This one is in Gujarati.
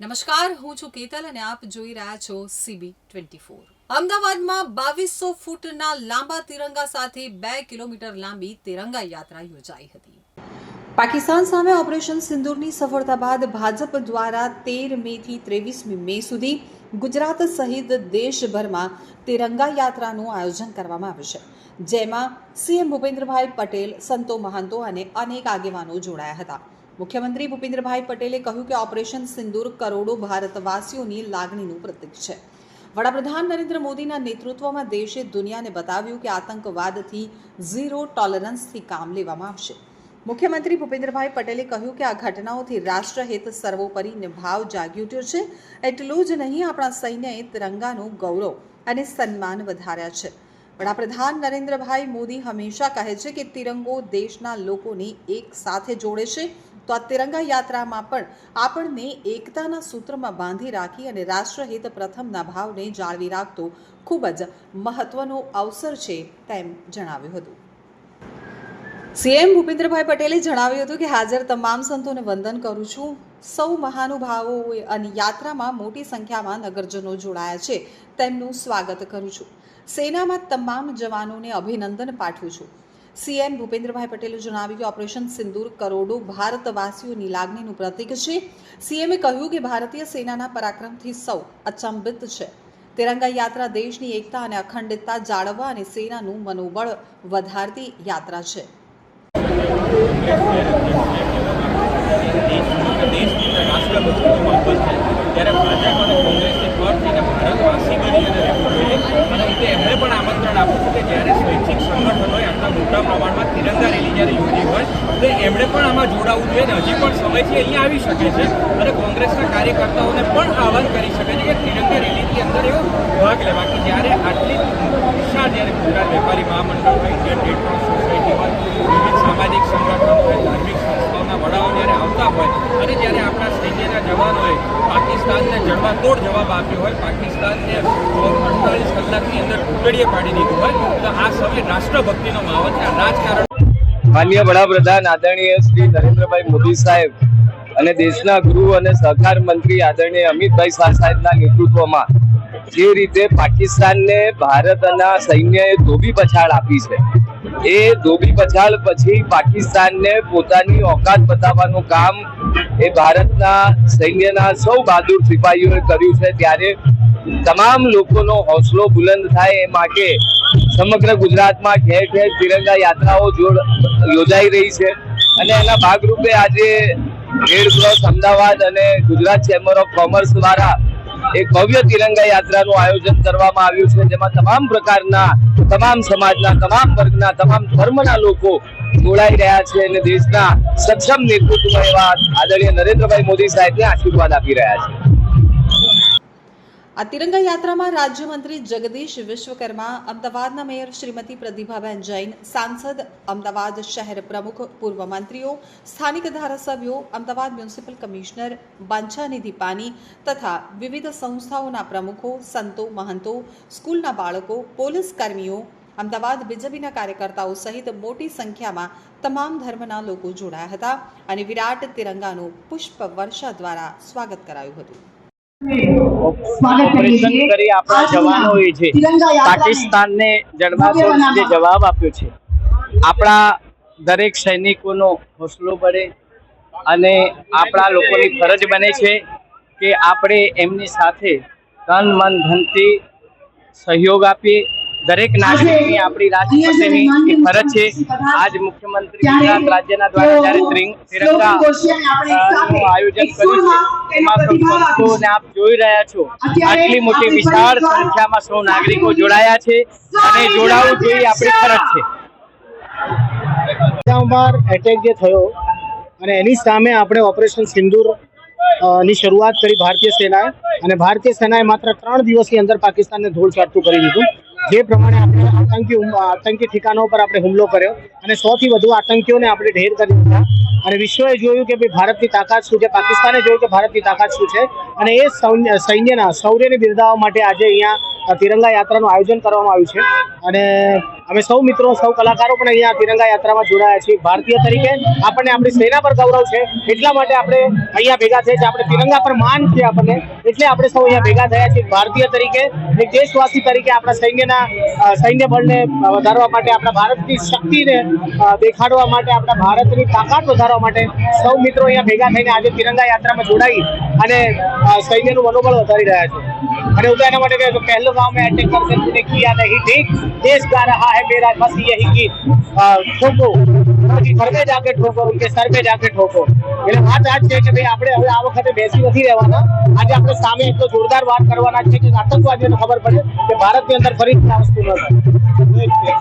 નમસ્કાર, હું છું કેતલ અને આપ જોઈ રહ્યા છો સીબી ટ્વેન્ટી ફોર અમદાવાદમાં બાવીસો ફૂટના લાંબા તિરંગા સાથે બે કિલોમીટર લાંબી તિરંગા યાત્રા યોજાઈ હતી. પાકિસ્તાન સામે ઓપરેશન સિંદૂરની સફળતા બાદ ભાજપ દ્વારા તેર મે થી ત્રેવીસમી મે સુધી ગુજરાત સહિત દેશભરમાં તિરંગા યાત્રાનું આયોજન કરવામાં આવ્યું છે, જેમાં સીએમ ભૂપેન્દ્રભાઈ પટેલ, સંતો મહંતો અને અનેક આગેવાનો જોડાયા હતા. મુખ્યમંત્રી ભૂપેન્દ્રભાઈ પટેલે કહ્યું કે ઓપરેશન સિંદૂર કરોડો ભારતવાસીઓની લાગણીનું પ્રતીક છે. વડાપ્રધાન નરેન્દ્ર મોદીના નેતૃત્વમાં દેશે દુનિયાને બતાવ્યું કે આતંકવાદથી ઝીરો ટોલરન્સથી કામ લેવામાં આવશે. મુખ્યમંત્રી ભૂપેન્દ્રભાઈ પટેલે કહ્યું કે આ ઘટનાઓથી રાષ્ટ્રહિત સર્વોપરી ભાવ જાગી ઉઠ્યો છે. એટલું જ નહીં, આપણા સૈન્યએ તિરંગાનું ગૌરવ અને સન્માન વધાર્યા છે. વડાપ્રધાન નરેન્દ્રભાઈ મોદી હંમેશા કહે છે કે તિરંગો દેશના લોકોને એક સાથે જોડે છે તો આ તિરંગા યાત્રામાં પણ આપણને એકતાના સૂત્રમાં બાંધી રાખી અને રાષ્ટ્રહિત પ્રથમના ભાવને જાળવી રાખતો ખૂબ જ મહત્વનો અવસર છે તેમ જણાવ્યું હતું. સીએમ ભૂપેન્દ્રભાઈ પટેલે જણાવ્યું હતું કે હાજર તમામ સંતોને વંદન કરું છું. સૌ મહાનુભાવો અને યાત્રામાં મોટી સંખ્યામાં નગરજનો જોડાયા છે. તેમનું સ્વાગત કરું છું. સેનામાં તમામ જવાનોને અભિનંદન પાઠવું છું. સીએમ ભૂપેન્દ્રભાઈ પટેલે જણાવ્યું કે ઓપરેશન સિંદૂર કરોડો ભારતવાસીઓની લાગણીનું પ્રતીક છે. સીએમએ કહ્યું કે ભારતીય સેનાના પરાક્રમથી સૌ અચંબિત છે. તિરંગા યાત્રા દેશની એકતા અને અખંડિતતા જાળવવા અને સેનાનું મનોબળ વધારતી યાત્રા છે. ત્યારે ભાજપ અને કોંગ્રેસને ફરીને ભારતવાસી બની અને એટલે પણ આમંત્રણ આપ્યું કે જ્યારે સ્વૈચ્છિક સંગઠનોએ મોટા પ્રમાણમાં તિરંગા રેલી જ્યારે યોજી હોય, તો એમણે પણ આમાં જોડાવવું જોઈએ અને હજી પણ સમયથી અહીંયા આવી શકે છે અને કોંગ્રેસના કાર્યકર્તાઓને પણ આહવાન કરી શકે છે કે તિરંગા રેલીની અંદર એવો ભાગ લેવા કે જ્યારે આટલી વિશાળ જ્યારે ગુજરાત વેપારી મહામંડળ હોય ઇન્ડિયન રેડ ક્રોસ સોસાયટી હોય વિવિધ સામાજિક સંગઠનો હોય ધાર્મિક સંસ્થાઓના વડાઓ જ્યારે આવતા હોય અને જ્યારે આપણા સૈન્યના જવાનોએ જડબાતોડ જવાબ આપ્યો હોય, પાકિસ્તાનને અડતાલીસ કલાકની અંદર ટુકડીએ પાડી દીધું હોય, તો આ સમય રાષ્ટ્રભક્તિનો માહોલ છે. રાજકારણ માન્ય વડાપ્રધાન આદરણીય શ્રી નરેન્દ્રભાઈ મોદી સાહેબ અને દેશના ગૃહ અને સહકાર મંત્રી આદરણીય અમિતભાઈ શાહ સાહેબના નેતૃત્વમાં જે રીતે પાકિસ્તાનને ભારતના સૈન્યએ ધોબી પછાડ આપી છે, એ ધોબી પછાડ પછી પાકિસ્તાનને પોતાની ઓકાત બતાવવાનું કામ એ ભારતના સૈન્યના સૌ બહાદુર સિપાહીઓએ કર્યું છે. ત્યારે તમામ લોકોનો હોંસલો બુલંદ થાય એ માટે સમગ્ર ગુજરાતમાં ઠેર ઠેર તિરંગા યાત્રાઓ જોડ યોજાઈ રહી છે. અને એના ભાગરૂપે આજે રેડ ક્રોસ અમદાવાદ અને ગુજરાત ચેમ્બર ઓફ કોમર્સ દ્વારા એક ભવ્ય તિરંગા યાત્રાનું આયોજન કરવામાં આવ્યું છે. જેમાં તમામ પ્રકારના તમામ સમાજના, તમામ વર્ગના, તમામ ધર્મના લોકો જોડાઈ રહ્યા છે અને દેશના સક્ષમ નેતૃત્વ એવા આદરણીય નરેન્દ્રભાઈ મોદી સાહેબને આશીર્વાદ આપી રહ્યા છે. આ તિરંગા યાત્રામાં રાજ્યમંત્રી જગદીશ વિશ્વકર્મા, અમદાવાદના મેયર શ્રીમતી પ્રતિભાબેન જૈન, સાંસદ અમદાવાદ શહેર પ્રમુખ, પૂર્વ મંત્રીઓ, સ્થાનિક ધારાસભ્યો, અમદાવાદ મ્યુનિસિપલ કમિશનર, બાંછાનિધિ પાની તથા વિવિધ સંસ્થાઓના પ્રમુખો, સંતો, મહંતો, સ્કૂલના બાળકો, પોલીસ કર્મીઓ, અમદાવાદ બીજેપીના કાર્યકર્તાઓ સહિત મોટી સંખ્યામાં તમામ ધર્મના લોકો જોડાયા હતા અને વિરાટ તિરંગાનું પુષ્પ વર્ષા દ્વારા સ્વાગત કરાયું હતું. ઓપરેશન કરી આપણા જવાનોએ છે. પાકિસ્તાનને જડબાતોડ જે જવાબ આપ્યો છે. આપણા દરેક સૈનિકોનો હોસલો બળે અને આપણા લોકોની ફરજ બને છે કે આપણે એમની સાથે તન મન ધનથી સહયોગ આપીએ. દરેક નાગરિકની આપણી એ ફરજ છે. આજ મુખ્યમંત્રી ગુજરાત રાજ્યના દ્વારા જ્યારે ત્રિંગ- આયોજન કર્યું છે એમાં સંતોને આપ જોઈ રહ્યા છો. આટલી મોટી વિશાળ સંખ્યામાં સૌ નાગરિકો જોડાયા છે અને જોડાવું જોઈએ આપણી ફરજ છે. એટેક જે થયો અને એની સામે આપણે ઓપરેશન સિંદૂર ની શરૂઆત કરી ભારતીય સેનાએ અને ભારતીય સેનાએ માત્ર ત્રણ દિવસની અંદર પાકિસ્તાનને ધૂળ ચાટતું કરી દીધું. જે પ્રમાણે આપણે આતંકી આતંકી ઠિકાણો પર આપણે હુમલો કર્યો અને સોથી વધુ આતંકીઓને આપણે ઢેર કરી દીધા. અને વિશ્વએ જોયું કે ભાઈ ભારતની તાકાત શું છે, પાકિસ્તાને જોયું કે ભારતની તાકાત શું છે અને એ સૈન્યના, શૌર્યને બિરદાવવા માટે આજે અહીંયા તિરંગા યાત્રાનું આયોજન કરવામાં આવ્યું છે. અને અમે સૌ મિત્રો, સૌ કલાકારો પણ અહીંયા તિરંગા યાત્રામાં જોડાયા છીએ. ભારતીય તરીકે આપણને આપણી સેના પર ગૌરવ છે, એટલા માટે આપણે અહીંયા ભેગા થયા છે આપણે તિરંગા પર માન છે આપણને, એટલે આપણે સૌ અહીંયા ભેગા થયા છીએ. ભારતીય તરીકે એક દેશવાસી તરીકે આપણા સૈન્યના સૈન્ય બળને વધારવા માટે, આપણા ભારતની શક્તિને દેખાડવા માટે, આપણા ભારતની તાકાત વધારવા માટે સૌ મિત્રો અહીંયા ભેગા થઈને આજે તિરંગા યાત્રામાં જોડાઈ અને સૈન્યનું મનોબળ વધારી રહ્યા છે. અને ઉદાહરણ માટે કહ્યું પહેલું ગામ મેં અટેક કરશે તુને કિયા નહીં. ઠીક, દેશ ગા રહા है मेरा बस यही कि ઠોકો. પછી ફરતે જ આગે ઠોકો કે સર પે જ આગે એટલે વાત આ છે કે ભાઈ આપણે હવે આ વખતે બેસી નથી રહેવાના. આજે આપણે સામે એટલો જોરદાર વાત કરવાના છે કે આતંકવાદીઓને ખબર પડે કે ભારતની અંદર ફરી આ વસ્તુ ન થાય.